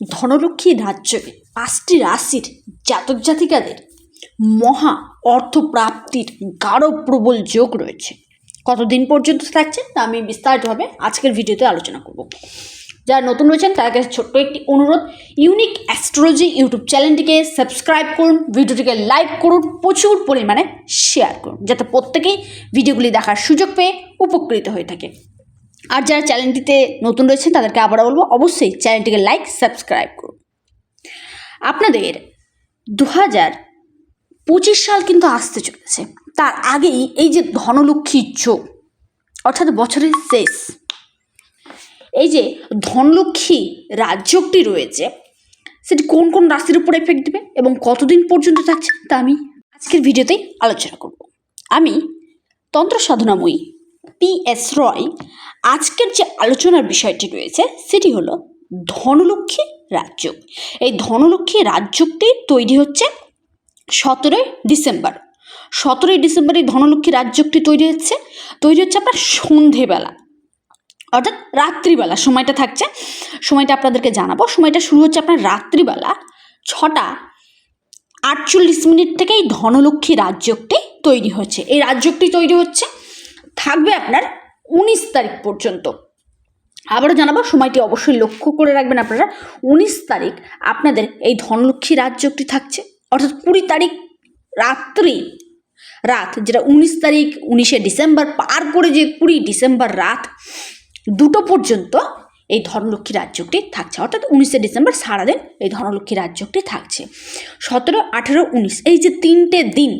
ধনলক্ষ্মী রাজ্যে পাঁচটি রাশির জাতক জাতিকাদের মহা অর্থপ্রাপ্তির গাঢ় প্রবল যোগ রয়েছে। কতদিন পর্যন্ত থাকছে তা আমি বিস্তারিতভাবে আজকের ভিডিওতে আলোচনা করব। যারা নতুন রয়েছেন, তাদের কাছে ছোট্ট একটি অনুরোধ ইউনিক অ্যাস্ট্রোলজি ইউটিউব চ্যানেলটিকে সাবস্ক্রাইব করুন, ভিডিওটিকে লাইক করুন, প্রচুর পরিমাণে শেয়ার করুন, যাতে প্রত্যেকেই ভিডিওগুলি দেখার সুযোগ পেয়ে উপকৃত হয়ে থাকে। আর যারা চ্যানেলটিতে নতুন রয়েছেন, তাদেরকে আবারও বলব, অবশ্যই চ্যানেলটিকে লাইক সাবস্ক্রাইব করুন। আপনাদের দু হাজার পঁচিশ সাল কিন্তু আসতে চলেছে। তার আগেই এই যে ধনলক্ষ্মীর যোগ, অর্থাৎ বছরের শেষ, এই যে ধনলক্ষ্মী রাজযোগটি রয়েছে, সেটি কোন কোন রাশির উপর এফেক্ট দেবে এবং কতদিন পর্যন্ত থাকছে, তা আমি আজকের ভিডিওতেই আলোচনা করব। আমি তন্ত্র সাধনাময়ী পি এস রয়, আজকের যে আলোচনার বিষয়টি রয়েছে সেটি হলো ধনলক্ষ্মী রাজযোগ। এই ধনলক্ষ্মী রাজযোগটি তৈরি হচ্ছে সতেরোই ডিসেম্বর। সতেরোই ডিসেম্বর এই ধনলক্ষ্মী রাজযোগটি তৈরি হচ্ছে। তৈরি হচ্ছে আপনার সন্ধেবেলা, অর্থাৎ রাত্রিবেলা, সময়টা থাকছে। সময়টা আপনাদেরকে জানাব। সময়টা শুরু হচ্ছে আপনার রাত্রিবেলা ছটা আটচল্লিশ মিনিট থেকে এই ধনলক্ষ্মী রাজযোগটি তৈরি হচ্ছে। এই রাজযোগটি তৈরি হচ্ছে থাকবে আপনার উনিশ তারিখ পর্যন্ত। আবারও জানাব, সময়টি অবশ্যই লক্ষ্য করে রাখবেন আপনারা। উনিশ তারিখ আপনাদের এই ধনলক্ষ্মী রাজযোগটি থাকছে। অর্থাৎ কুড়ি তারিখ রাত্রি, রাত যেটা উনিশ তারিখ উনিশে ডিসেম্বর, পার করে যে কুড়ি ডিসেম্বর রাত, দুটো পর্যন্ত এই ধনলক্ষ্মী রাজ্যটি থাকছে। অর্থাৎ উনিশে ডিসেম্বর সারাদিন এই ধনলক্ষ্মী রাজ্যটি থাকছে। সতেরো, আঠেরো, উনিশ, এই যে তিনটে দিন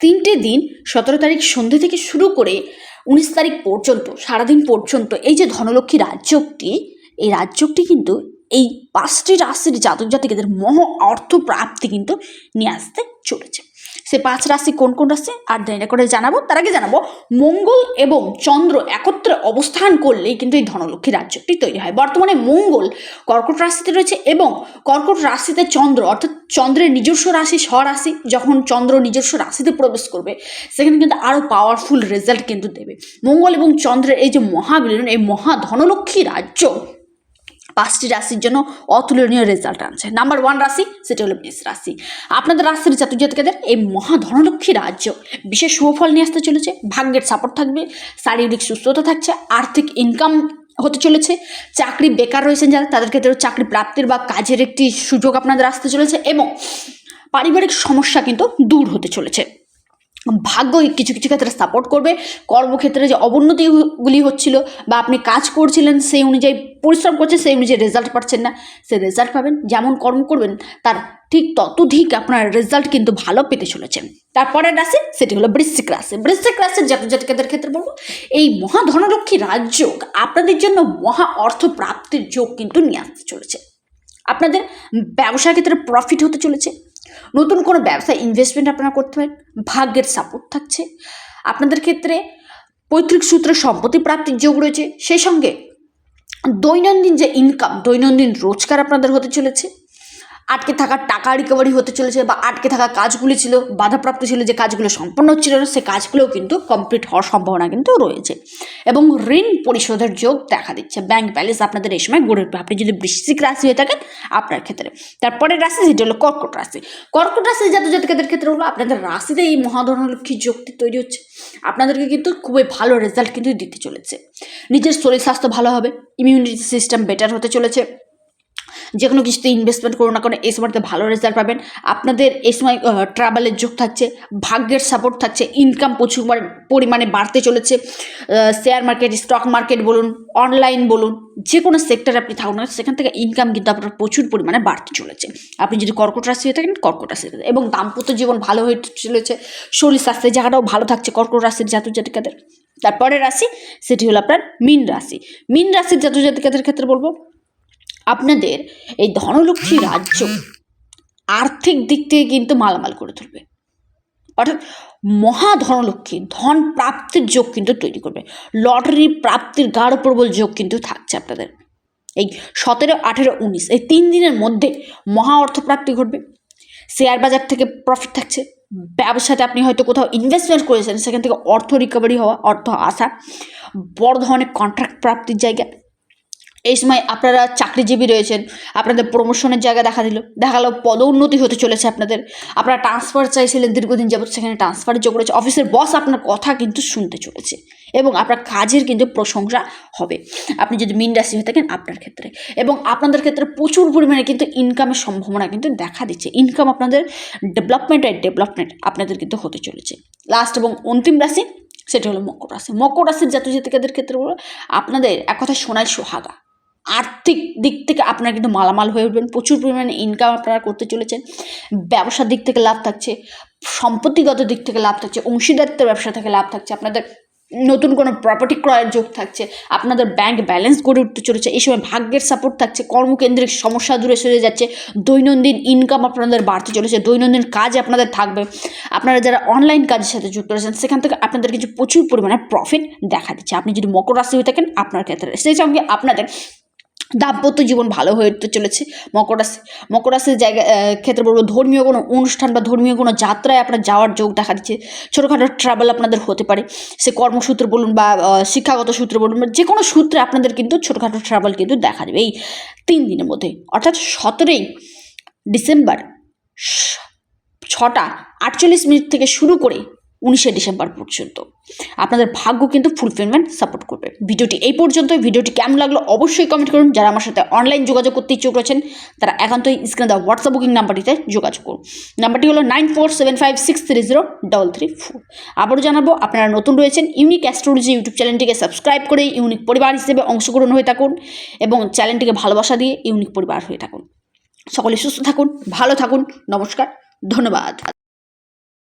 তিনটে দিন সতেরো তারিখ সন্ধ্যে থেকে শুরু করে উনিশ তারিখ পর্যন্ত, সারাদিন পর্যন্ত এই যে ধনলক্ষ্মী রাজ্যটি এই রাজ্যটি কিন্তু এই পাঁচটি রাশির জাতক জাতিকাদের মহ অর্থ প্রাপ্তি কিন্তু নিয়ে আসতে চলেছে। সে পাঁচ রাশি কোন কোন রাশি? আর দেরি করে জানাব, তার আগে জানাব, মঙ্গল এবং চন্দ্র একত্রে অবস্থান করলেই কিন্তু এই ধনলক্ষ্মী রাজ্যটি তৈরি হয়। বর্তমানে মঙ্গল কর্কট রাশিতে রয়েছে এবং কর্কট রাশিতে চন্দ্র, অর্থাৎ চন্দ্রের নিজস্ব রাশি, স্বরাশি, যখন চন্দ্র নিজস্ব রাশিতে প্রবেশ করবে, সেখানে কিন্তু আরও পাওয়ারফুল রেজাল্ট কিন্তু দেবে। মঙ্গল এবং চন্দ্রের এই যে মহাবিলন, এই মহা ধনলক্ষ্মী রাজ্য পাঁচটি রাশির জন্য অতুলনীয় রেজাল্ট আনছে। নাম্বার ওয়ান রাশি, সেটা হলো মেষ রাশি। আপনাদের রাশির জাতক জাতিকাদের এই মহা ধনলক্ষ্মী রাজ্য বিশেষ সুফল নিয়ে আসতে চলেছে। ভাগ্যের সাপোর্ট থাকবে, শারীরিক সুস্থতা থাকছে, আর্থিক ইনকাম হতে চলেছে, চাকরি বেকার রয়েছেন যারা, তাদের ক্ষেত্রেও চাকরি প্রাপ্তির বা কাজের একটি সুযোগ আপনাদের আসতে চলেছে এবং পারিবারিক সমস্যা কিন্তু দূর হতে চলেছে। ভাগ্য কিছু কিছু ক্ষেত্রে সাপোর্ট করবে। কর্মক্ষেত্রে যে অবনতিগুলি হচ্ছিল বা আপনি কাজ করছিলেন সেই অনুযায়ী পরিশ্রম করছেন, সেই অনুযায়ী রেজাল্ট পাচ্ছেন না। সেই রেজাল্ট পাবেন, যেমন কর্ম করবেন, তার ঠিক ততধিক আপনার রেজাল্ট কিন্তু ভালো পেতে চলেছেন। তারপরের রাশি, সেটি হলো বৃশ্চিক রাশি। বৃশ্চিক রাশির জাতক জাতিকাদের ক্ষেত্রে বলব, এই মহা ধনলক্ষ্মী রাজযোগ আপনাদের জন্য মহা অর্থ প্রাপ্তির যোগ কিন্তু নিয়ে আসতে চলেছে। আপনাদের ব্যবসার ক্ষেত্রে প্রফিট হতে চলেছে। নতুন কোনো ব্যবসায় ইনভেস্টমেন্ট আপনারা করতে পারেন, ভাগ্যের সাপোর্ট থাকছে। আপনাদের ক্ষেত্রে পৈতৃক সূত্রে সম্পত্তি প্রাপ্তির যোগ রয়েছে। সেই সঙ্গে দৈনন্দিন যে ইনকাম দৈনন্দিন রোজগার আপনাদের হতে চলেছে। আটকে থাকা টাকা রিকভারি হতে চলেছে বা আটকে থাকা কাজগুলি ছিল, বাধাপ্রাপ্ত ছিল, যে কাজগুলো সম্পন্ন হচ্ছিল না সে কাজগুলোও কিন্তু কমপ্লিট হওয়ার সম্ভাবনা কিন্তু রয়েছে। এবং ঋণ পরিশোধের যোগ দেখা দিচ্ছে। ব্যাংক ব্যালেন্স আপনাদের এই সময় গড়ে উঠবে। আপনি যদি বৃশ্চিক রাশি হয়ে থাকেন, আপনার ক্ষেত্রে। তারপরে রাশি সেটি হলো কর্কট রাশি। কর্কট রাশি জাত জাতিকাদের ক্ষেত্রে হলো আপনাদের রাশিতে এই মহাধনলক্ষ্মী যোগটি তৈরি হচ্ছে। আপনাদেরকে কিন্তু খুবই ভালো রেজাল্ট কিন্তু দিতে চলেছে। নিজের শরীর স্বাস্থ্য ভালো হবে। ইমিউনিটি সিস্টেম বেটার হতে চলেছে। যে কোনো কিছুতে ইনভেস্টমেন্ট করুন না কোনো, এই সময়তে ভালো রেজাল্ট পাবেন। আপনাদের এই সময় ট্রাভেলের যোগ থাকছে, ভাগ্যের সাপোর্ট থাকছে ইনকাম প্রচুর পরিমাণে বাড়তে চলেছে। শেয়ার মার্কেট স্টক মার্কেট বলুন অনলাইন বলুন যে কোনো সেক্টরে আপনি থাকুন না সেখান থেকে ইনকাম কিন্তু আপনার প্রচুর পরিমাণে বাড়তে চলেছে। আপনি যদি কর্কট রাশি হয়ে থাকেন, কর্কট রাশি এবং দাম্পত্য জীবন ভালো হয়ে চলেছে, শরীর স্বাস্থ্যের জায়গাটাও ভালো থাকছে কর্কট রাশির জাতক জাতিকাদের। তারপরে রাশি, সেটি হলো আপনার মিন রাশি। মিন রাশির জাতক জাতিকাদের ক্ষেত্রে বলব আপনাদের এই ধনলক্ষ্মী রাজ্য আর্থিক দিক থেকে কিন্তু মালামাল করে তুলবে। অর্থাৎ মহা ধনলক্ষ্মী ধন প্রাপ্তির যোগ কিন্তু তৈরি করবে। লটারি প্রাপ্তির গাঢ় প্রবল যোগ কিন্তু থাকছে আপনাদের। এই সতেরো, আঠেরো, উনিশ, এই তিন দিনের মধ্যে মহা অর্থপ্রাপ্তি ঘটবে। শেয়ার বাজার থেকে প্রফিট থাকছে। ব্যবসাতে আপনি হয়তো কোথাও ইনভেস্টমেন্ট করেছেন, সেখান থেকে অর্থ রিকভারি হওয়া, অর্থ আসা। বড় ধরনের কন্ট্রাক্ট প্রাপ্তির জায়গা। এই সময় আপনারা চাকরিজীবী রয়েছেন, আপনাদের প্রমোশনের জায়গা দেখা দিল, দেখা গেলো পদোন্নতি হতে চলেছে আপনাদের। আপনারা ট্রান্সফার চাইছিলেন, দীর্ঘদিন যাবত সেখানে ট্রান্সফার যোগ রয়েছে অফিসের বস আপনার কথা কিন্তু শুনতে চলেছে এবং আপনার কাজের কিন্তু প্রশংসা হবে। আপনি যদি মিন রাশি হয়ে থাকেন আপনার ক্ষেত্রে। এবং আপনাদের ক্ষেত্রে প্রচুর পরিমাণে কিন্তু ইনকামের সম্ভাবনা কিন্তু দেখা দিচ্ছে। ইনকাম আপনাদের ডেভেলপমেন্ট আর ডেভেলপমেন্ট আপনাদের কিন্তু হতে চলেছে। লাস্ট এবং অন্তিম রাশি, সেটা হলো মকর রাশি। মকর রাশির জাতীয় জাতিকাদের ক্ষেত্রে আপনাদের এক কথায় সোনায় সোহাগা। আর্থিক দিক থেকে আপনারা কিন্তু মালামাল হয়ে উঠবেন। প্রচুর পরিমাণে ইনকাম আপনারা করতে চলেছেন। ব্যবসার দিক থেকে লাভ থাকছে। সম্পত্তিগত দিক থেকে লাভ থাকছে। অংশীদারিত্বের ব্যবসা থেকে লাভ থাকছে। আপনাদের নতুন কোনো প্রপার্টি ক্রয়ের যোগ থাকছে। আপনাদের ব্যাংক ব্যালেন্স গড়ে উঠতে চলেছে। এই সময় ভাগ্যের সাপোর্ট থাকছে। কর্মকেন্দ্রিক সমস্যা দূরে সরে যাচ্ছে। দৈনন্দিন ইনকাম আপনাদের বাড়তে চলেছে। দৈনন্দিন কাজ আপনাদের থাকবে। আপনারা যারা অনলাইন কাজের সাথে যুক্ত রয়েছেন, সেখান থেকে আপনাদের কিছু প্রচুর পরিমাণে প্রফিট দেখা দিচ্ছে। আপনি যদি মকর রাশি হয়ে থাকেন, আপনার ক্ষেত্রে সেই সঙ্গে আপনাদের দাম্পত্য জীবন ভালো হয়ে উঠতে চলেছে মকর রাশি মকর রাশির জায়গা ক্ষেত্রে বলব ধর্মীয় কোনো অনুষ্ঠান বা ধর্মীয় কোনো যাত্রায় আপনার যাওয়ার যোগ দেখা দিচ্ছে। ছোটোখাটো ট্রাভেল আপনাদের হতে পারে। সে কর্মসূত্রে বলুন বা শিক্ষাগত সূত্রে বলুন বা যে কোনো সূত্রে আপনাদের কিন্তু ছোটোখাটো ট্রাভেল কিন্তু দেখা দেবে। এই তিন দিনের মধ্যে, অর্থাৎ সতেরোই ডিসেম্বর ছটা আটচল্লিশ মিনিট থেকে শুরু করে উনিশে ডিসেম্বর পর্যন্ত। আপনাদের ভাগ্য কিন্তু ফুলফিলমেন্ট সাপোর্ট করবে। ভিডিওটি এই পর্যন্ত ভিডিওটি কেমন লাগল অবশ্যই কমেন্ট করুন। যারা আমার সাথে অনলাইন যোগাযোগ করতে ইচ্ছুক রয়েছেন, তারা একান্তই স্ক্রিনে দেওয়া হোয়াটসঅ্যাপ বুকিং নাম্বারটিতে যোগাযোগ করুন। নাম্বারটি হলো nine four seven five six three zero double three four আবারও জানাব, আপনারা নতুন রয়েছেন ইউনিক অ্যাস্ট্রোলজি ইউটিউব চ্যানেলটিকে সাবস্ক্রাইব করে ইউনিক পরিবার হিসেবে অংশগ্রহণ হয়ে থাকুন এবং চ্যানেলটিকে ভালোবাসা দিয়ে ইউনিক পরিবার হয়ে থাকুন। সকলে সুস্থ থাকুন, ভালো থাকুন। নমস্কার, ধন্যবাদ।